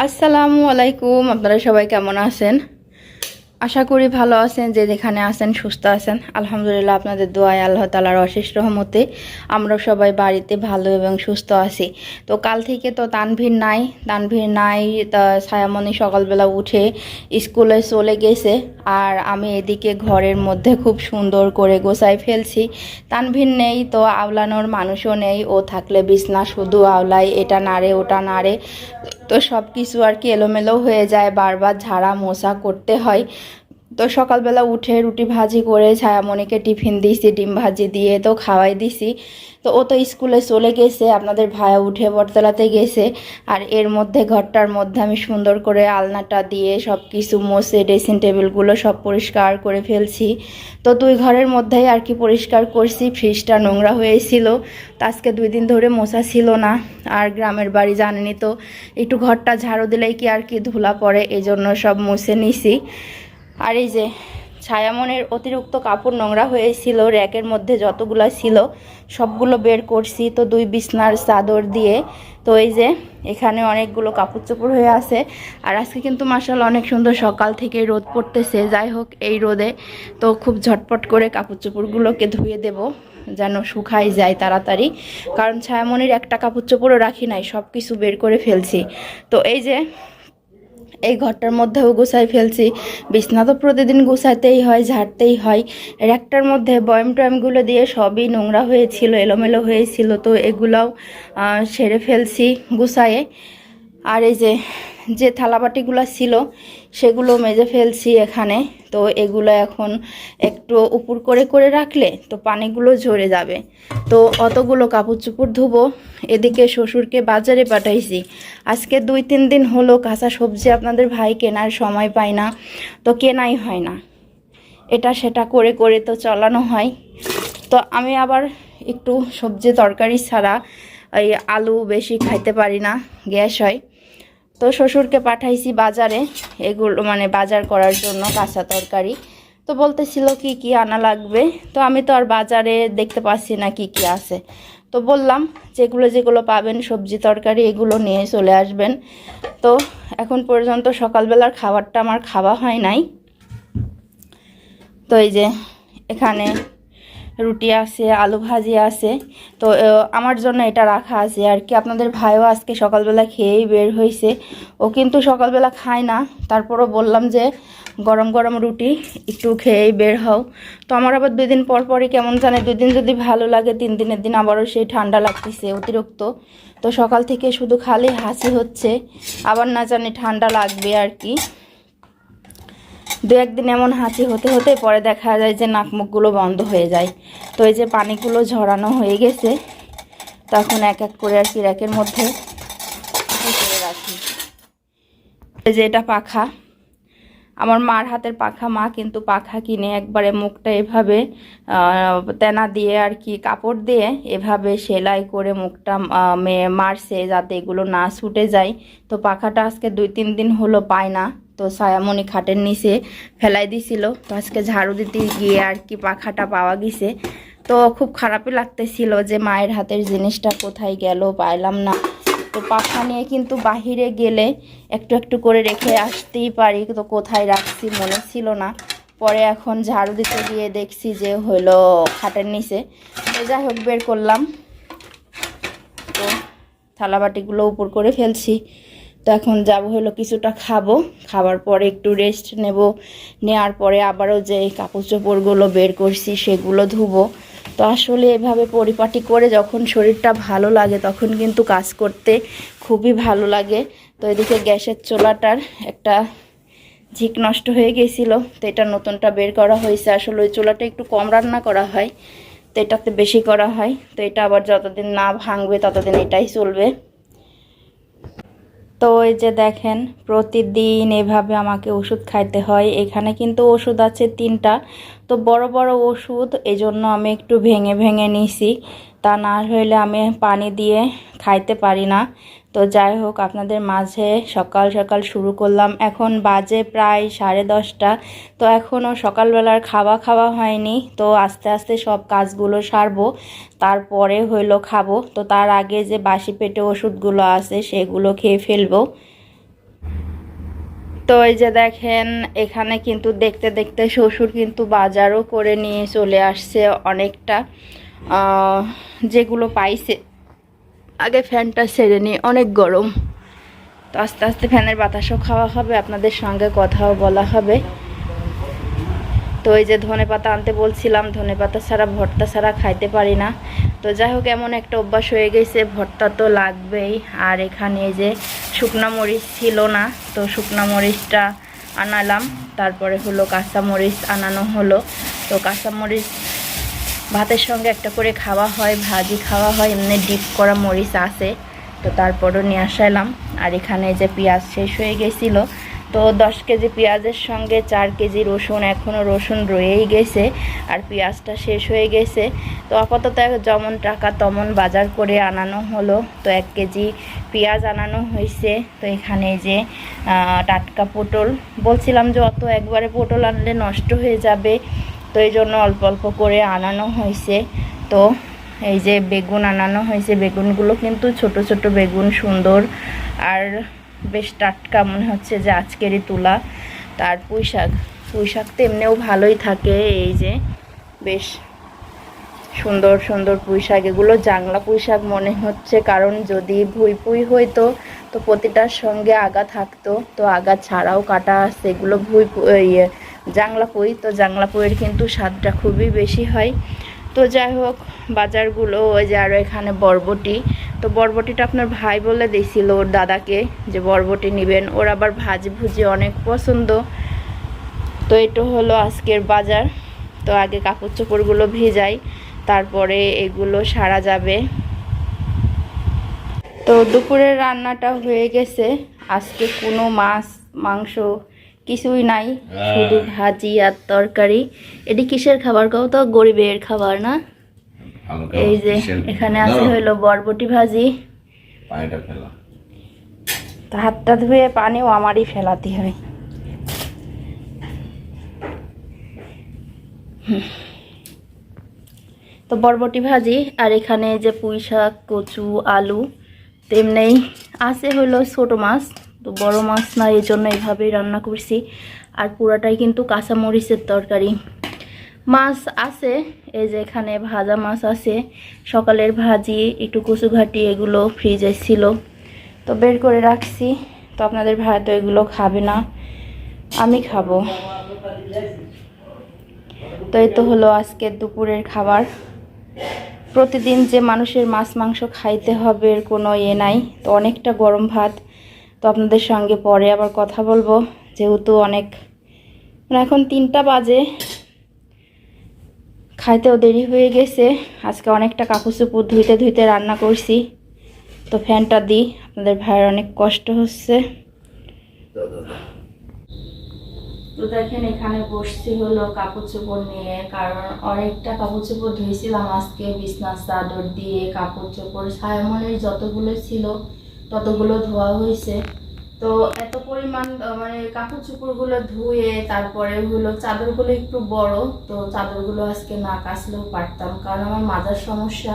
আসসালামু আলাইকুম আপনারা সবাই কেমন আছেন? আশা করি ভালো আছেন, যে যেখানে আছেন, সুস্থ আছেন। আলহামদুলিল্লাহ আপনাদের দোয়ায় আল্লাহ তালার অশেষ রহমতে আমরা সবাই বাড়িতে ভালো এবং সুস্থ আছি। তো কাল থেকে তো তানভীর নাই তানভীর নাই, তা ছায়ামণি সকালবেলা উঠে স্কুলে চলে গেছে আর আমি এদিকে ঘরের মধ্যে খুব সুন্দর করে গোছাই ফেলছি। তানভীর নেই তো আওলানোর মানুষও নেই, ও থাকলে বিছনা শুধু আওলায় এটা নাড়ে, ওটা নাড়ে। তো সব কিছু আর কি এলোমেলো হয়ে যায়, বারবার ঝাড়া মোছা করতে হয়। তো সকালবেলা উঠে রুটি ভাজি করে ছায়ামণিকে টিফিন দিয়েছি, ডিম ভাজি দিয়ে তো খাওয়াই দিছি। তো ও তো স্কুলে চলে গেছে, আপনাদের ভাইয়া উঠে বটতলাতে গেছে। আর এর মধ্যে ঘরটার মধ্যে আমি সুন্দর করে আলনাটা দিয়ে সব কিছু মুছে, ড্রেসিং টেবিলগুলো সব পরিষ্কার করে ফেলছি। তো দুই ঘরের মধ্যেই আর কি পরিষ্কার করছি, ফ্রিজটা নোংরা হয়েছিল। তো আজকে দুই দিন ধরে মোছা ছিল না, আর গ্রামের বাড়ি জানেনি তো। একটু ঘরটা ঝাড়ু দিলেই কি আর কি ধুলা পড়ে এই জন্য সব মুছে নিছি। আর এই যে ছায়ামনের অতিরিক্ত কাপড় নোংরা হয়েছিল, র্যাকের মধ্যে যতগুলো ছিল, সবগুলো বের করছি, তো দুই বিছনার চাদর দিয়ে। তো এই যে এখানে অনেকগুলো কাপড় চোপড় হয়ে আছে। আর আজকে কিন্তু মাসাল অনেক সুন্দর সকাল থেকে রোদ পড়তেছে। যাই হোক, এই রোদে তো খুব ঝটপট করে কাপড় চোপড়গুলোকে ধুয়ে দেব, যেন শুকাই যায় তাড়াতাড়ি। কারণ ছায়ামনির একটা কাপড় চোপড়ও রাখি নাই সব কিছু বের করে ফেলছি। তো এই যে এই ঘরটার মধ্যেও গুছাই ফেলছি। বিছনা তো প্রতিদিন গুছাতেই হয়, ঝাড়তেই হয়। র্যাকটার মধ্যে বয়ম টয়মগুলো দিয়ে সবই নোংরা হয়েছিল, এলোমেলো হয়েছিল, তো এগুলাও সেরে ফেলছি গুছায়ে। আর এই যে যে থালাবাটিগুলো ছিল, সেগুলো মেজে ফেলছি এখানে। তো এগুলো এখন একটু উপর করে করে রাখলে তো পানিগুলো ঝরে যাবে। তো অতগুলো কাপড় চোপড় ধুবো, এদিকে শ্বশুরকে বাজারে পাঠাইছি। আজকে দুই তিন দিন হলো কাঁচা সবজি আপনাদের ভাই কেনার সময় পায় না, তো কেনাই হয় না। এটা সেটা করে করে তো চালানো হয়। তো আমি আবার একটু সবজি তরকারি ছাড়া, এই আলু বেশি খাইতে পারি না, গ্যাস হয়। তো শ্বশুরকে পাঠাইছি বাজারে, এগুলো মানে বাজার করার জন্য কাঁচা তরকারি। তো বলতেছিল কি কি আনা লাগবে? তো আমি তো আর বাজারে দেখতে পাচ্ছি না কি কি আছে। তো বললাম, যেগুলো যেগুলো পাবেন, সবজি, তরকারি, এগুলো নিয়ে চলে আসবেন। তো এখন পর্যন্ত সকালবেলার খাবারটা আমার খাওয়া হয় নাই। তো এই যে এখানে রুটি আছে, আলু ভাজি আছে। তো আমার জন্য এটা রাখা আছে। আর কি আপনাদের ভাইও আজকে সকালবেলা খেয়েই বের হয়েছে। ও কিন্তু সকালবেলা খায় না। তারপরও বললাম যে, গরম গরম রুটি, একটু খেয়েই বের হও। তো আমার আবার দুই দিন পর পরই কেমন জানে দুই দিন যদি ভালো লাগে, তিন দিনের দিন আবারও সেই ঠান্ডা লাগতেছে, অতিরিক্ত। তো সকাল থেকে শুধু খালি হাসি হচ্ছে। আবার না জানি ঠান্ডা লাগবে আর কি। দু একদিন এমন হাঁচি হতে হতে পরে দেখা যায় যে নাক মুখগুলো বন্ধ হয়ে যায়। তো এই যে পানিগুলো ঝরানো হয়ে গেছে, তখন এক এক করে আর কি র্যাকের মধ্যে রাখি। এই যে এটা পাখা। আমার মার হাতের পাখা, মা কিন্তু পাখা কিনে একবারে মুখটা এভাবে তেনা দিয়ে আর কি কাপড় দিয়ে এভাবে সেলাই করে মুখটা মারছে যাতে এগুলো না ছুটে যায়। তো পাখাটা আজকে দুই তিন দিন হলো পায় না। তো ছায়ামণি খাটের নিচে ফেলাই দিছিল। তো আজকে ঝাড়ু দিতে গিয়ে আর কি পাখাটা পাওয়া গেছে। তো খুব খারাপই লাগতেছিল যে মায়ের হাতের জিনিসটা কোথায় গেল পাইলাম না। তো পাখা নিয়ে কিন্তু বাহিরে গেলে একটু একটু করে রেখে আসতেই পারি তো কোথায় রাখছি মনে ছিল না। পরে এখন ঝাড়ু দিতে গিয়ে দেখছি যে হলো খাটের নিচে। তো যাই হোক, বের করলাম। তো থালাবাটিগুলো উপর করে ফেলছি। এখন যাব হলো কিছুটা খাব। খাবার পরে একটু রেস্ট নেব। নেওয়ার পরে আবারও যে কাপড় চোপড়গুলো বের করছি সেগুলো ধুবো। তো আসলে এভাবে পরিপাটি করে যখন শরীরটা ভালো লাগে তখন কিন্তু কাজ করতে খুবই ভালো লাগে। তো এদিকে গ্যাসের চোলাটার একটা ঝিক নষ্ট হয়ে গেছিল। তো এটা নতুনটা বের করা হয়েছে। আসলে ওই চোলাটা একটু কম রান্না করা হয়। তো এটাতে বেশি করা হয়। তো এটা আবার যতদিন না ভাঙবে ততদিন এটাই চলবে। তো ওই যে দেখেন, প্রতিদিন এভাবে আমাকে ওষুধ খাইতে হয়। এখানে কিন্তু ওষুধ আছে তিনটা। তো বড় বড় ওষুধ, এজন্য আমি একটু ভেঙে ভেঙে নিছি। তা না হলে আমি পানি দিয়ে খাইতে পারি না। তো যাই হোক, আপনাদের মাঝে সকাল সকাল শুরু করলাম। এখন বাজে প্রায় সাড়ে দশটা। তো এখনও সকালবেলার খাওয়া খাওয়া হয়নি। তো আস্তে আস্তে সব কাজগুলো সারবো। তারপরে হইল খাব। তো তার আগে যে বাসি পেটে ওষুধগুলো আছে, সেগুলো খেয়ে ফেলব। তো এই যে দেখেন, এখানে কিন্তু দেখতে দেখতে শ্বশুর কিন্তু বাজারও করে নিয়ে চলে আসছে অনেকটা। যেগুলো পাইছে, আগে ফ্যানটা সেরে নিয়ে অনেক গরম। তো আস্তে আস্তে ফ্যানের বাতাসও খাওয়া হবে, আপনাদের সঙ্গে কথাও বলা হবে। তো এই যে ধনে পাতা আনতে বলছিলাম ধনে পাতা ছাড়া ভর্তা ছাড়া খাইতে পারি না। তো যাই হোক, এমন একটা অভ্যাস হয়ে গেছে, ভর্তা তো লাগবেই। আর এখানে যে শুকনা মরিচ ছিল না, তো শুকনা মরিচটা আনালাম। তারপরে হলো কাঁচা মরিচ আনানো হলো। তো কাঁচা মরিচ ভাতের সঙ্গে একটা করে খাওয়া হয়, ভাজি খাওয়া হয়, এমনি ডিপ করা মরিচ আছে। তো তারপরও নিয়ে আসাইলাম আর এখানে যে পেঁয়াজ শেষ হয়ে গেছিল। তো দশ কেজি পেঁয়াজের সঙ্গে চার কেজি রসুন এখনও রসুন রয়েই গেছে আর পেঁয়াজটা শেষ হয়ে গেছে। তো আপাতত যেমন টাকা তেমন বাজার করে আনানো হলো। তো এক কেজি পেঁয়াজ আনানো হয়েছে। তো এখানে যে টাটকা পটল। বলছিলাম যে অত একবারে পটল আনলে নষ্ট হয়ে যাবে। তো এই জন্য অল্প অল্প করে আনানো হয়েছে। তো এই যে বেগুন আনানো হয়েছে। বেগুনগুলো কিন্তু ছোট ছোট বেগুন সুন্দর। আর বেশ টাটকা মনে হচ্ছে যে আজকেরই তোলা। তার পুঁই শাক পুঁই শাক তো এমনিও ভালোই থাকে, এই যে বেশ সুন্দর সুন্দর পুঁই শাক এগুলো জাংলা পুঁই শাক মনে হচ্ছে, কারণ যদি ভুই পুঁই হইতো, তো প্রতিটার সঙ্গে আগা থাকতো। তো আগা ছাড়াও কাটা আছে। এগুলো ভুই ইয়ে জাংলা পুঁই। তো জাংলা পুঁইয়ের কিন্তু স্বাদটা খুবই বেশি হয়। তো যাই হোক, বাজারগুলো, ওই যে আরও এখানে বরবটি। তো বরবটিটা আপনার ভাই বলে দিয়েছিল ওর দাদাকে যে বরবটি নেবেন। ওর আবার ভাজি ভুজি অনেক পছন্দ। তো এটা হলো আজকের বাজার। তো আগে কাপড় চোপড়গুলো ভেজাই, তারপরে এগুলো সারা যাবে। তো দুপুরের রান্নাটা হয়ে গেছে। আজকে কোনো মাছ, মাংস কিছুই নাই শুধু ভাজি আর তরকারি। এটি কিসের খাবার কাও তো গরিবের খাবার না? এই যে এখানে আছে হইল বরবটি ভাজি। হাতটা ধুয়ে পানিও আমারই ফেলাতে হয় তো বরবটি ভাজি আর এখানে যে পুঁই শাক কচু আলু তেমনি আছে হলো ছোট মাছ। তো বড় মাছ না, এই জন্য এইভাবেই রান্না করছি। আর পুরাটাই কিন্তু কাঁচা মরিচের তরকারি। মাছ আছে, এই যে এখানে ভাজা মাছ আছে, সকালের ভাজি, একটু কচু ঘাটি এগুলো ফ্রিজে ছিল। তো বের করে রাখছি, তো আপনাদের ভাই তো এগুলো খাবে না, আমি খাব। তো এই তো হলো আজকের দুপুরের খাবার। প্রতিদিন যে মানুষের মাছ মাংস খাইতে হবে এর কোনো ইয়ে নাই, তো অনেকটা গরম ভাত। তো আপনাদের সঙ্গে পরে আবার কথা বলব। যেহেতু অনেক মানে এখন তিনটা বাজে। খাইতেও দেরি হয়ে গেছে। আজকে অনেকটা কাপড় চোপড় ধুইতে ধুইতে রান্না করছি। তো ফ্যানটা দিই, আপনাদের ভাইয়ের অনেক কষ্ট হচ্ছে। তো দেখেন, এখানে বসছি হলো কাপড় চোপড় নিয়ে, কারণ অনেকটা কাপড় চোপড় ধুয়েছিলাম আজকে বিছনার চাদর দিয়ে, কাপড় চোপড়, সায়মনের যতগুলো ছিল ততগুলো ধোয়া হয়েছে। তো এত পরিমাণ মানে কাপড় চোপড়গুলো ধুয়ে তারপরে হলো চাদরগুলো একটু বড়, তো চাদরগুলো আজকে না কাচলেও পারতাম। কারণ আমার মাজার সমস্যা।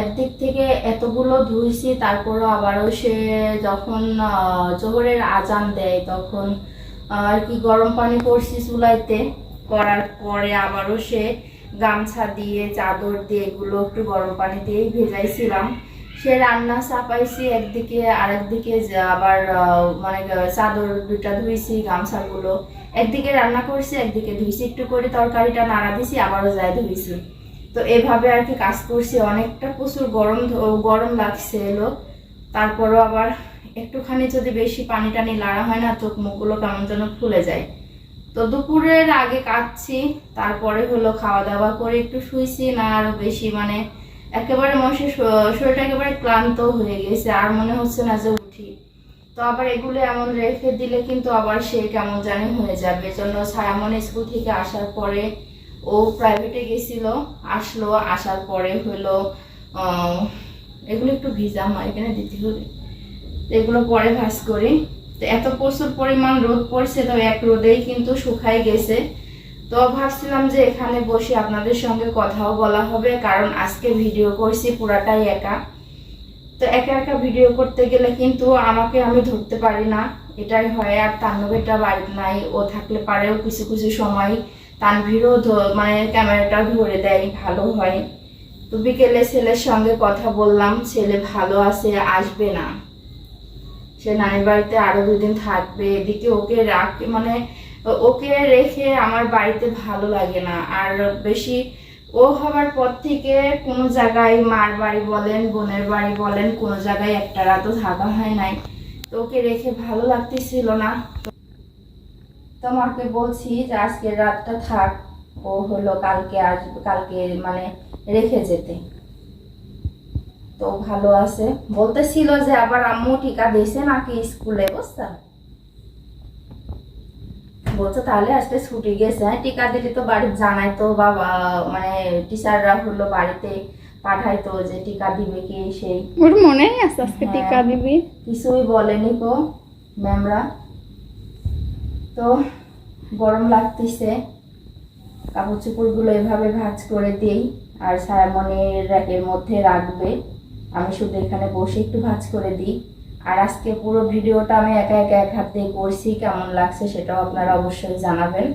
একদিক থেকে এতগুলো ধুইছি, তারপরও আবারও সে যখন জোহরের আজান দেয় তখন আর কি গরম পানি করছি চুলাইতে করার পরে আবারও সে গামছা দিয়ে, চাদর দিয়ে এগুলো একটু গরম পানি দিয়েই ভেজাইছিলাম। সে রান্না চাপাইছি, একদিকে আরেকদিকে আবার মানে চাদর দুটা ধুইছি, গামছাগুলো। একদিকে রান্না করছি, একদিকে ধুইছি। একটু করে তরকারিটা নাড়া দিছি, আবারও যাই ধুইছি। তো এভাবে আর কি কাজ করছি। অনেকটা প্রচুর গরম গরম লাগছে এলো। তারপরও আবার একটুখানি যদি বেশি পানি টানি লাড়া হয় না, চোখ মুখগুলো কেমন যেন ফুলে যায়। তো দুপুরের আগে কাটছি, তারপরে হলো খাওয়া দাওয়া করে একটু শুইছি, না আরও বেশি মানে একেবারে মানুষের শরীরটা একেবারে ক্লান্ত হয়ে গেছে আর মনে হচ্ছে না যে উঠি। তো আবার এগুলো এমন রেখে দিলে কিন্তু আবার সে কেমন জানি হয়ে যাবে। এজন্য ছায়ামন স্কুল থেকে আসার পরে ও প্রাইভেটে গেছিল, আসলো, আসার পরে হলো এগুলো একটু ভিজা আমার এখানে দিতে হবে। এগুলো পরে ভাজ করি। তো এত প্রচুর পরিমাণ রোদ পড়ছে তো এক রোদেই কিন্তু শুকাই গেছে। তো ভাবছিলাম যে এখানে বসে আপনাদের সঙ্গে কথাও বলা হবে, কারণ আজকে ভিডিও করছি, পুরাটাই একা। তো একা একা ভিডিও করতে গেলে কিন্তু আমাকে আমি ধরতে পারি না। এটাই হয়, আর তান্নবেটা বাড়িতে নাই, ও থাকলে পারেও কিছু কিছু সময় তানভীরও মানে ক্যামেরাটা ধরে দেয়, ভালো হয়। তো বিকেলে ছেলের সঙ্গে কথা বললাম, ছেলে ভালো আছে, আসবে না। সে নানির বাড়িতে আরও দুদিন থাকবে, এদিকে ওকে রাখ মানে ওকে রেখে আমার বাড়িতে ভালো লাগে না। আর বেশি, ও হবার পর থেকে কোনো জায়গায় মার বাড়ি বলেন, বোনের বাড়ি বলেন, কোনো জায়গায় একটা রাতও থাকা হয় নাই। তো ওকে রেখে ভালো লাগতেছিল না। তো মাকে বলছি যে আজকের রাতটা থাক, ও হলো কালকে আসবে কালকে মানে রেখে যেতে। তো ভালো আছে। বলতেছিল যে আবার আম্মু টিকা দিয়েছে নাকি স্কুলে বুঝছ বলছে তাহলে আজকে ছুটি গেছে হ্যাঁ টিকা দিলে তো বাড়িতে জানাই তো বাবা মানে টিচাররা হলো বাড়িতে পাঠাইতো যে টিকা দিবে কি সেই। ওর মনেই আছে আজকে হ্যাঁ। টিকা দিবি। কিছুই বলেনি কো ম্যামরা। তো গরম লাগতেছে কাপড় চোপড়গুলো এভাবে ভাঁজ করে দিই আর ছায়ামনির র্যাকের মধ্যে রাখবে। আমি শুধু এখানে বসে একটু ভাঁজ করে দিই। আর আজকে পুরো ভিডিওটা আমি একা একা এক হাত দিয়ে করছি, কেমন লাগছে সেটাও আপনারা অবশ্যই জানাবেন।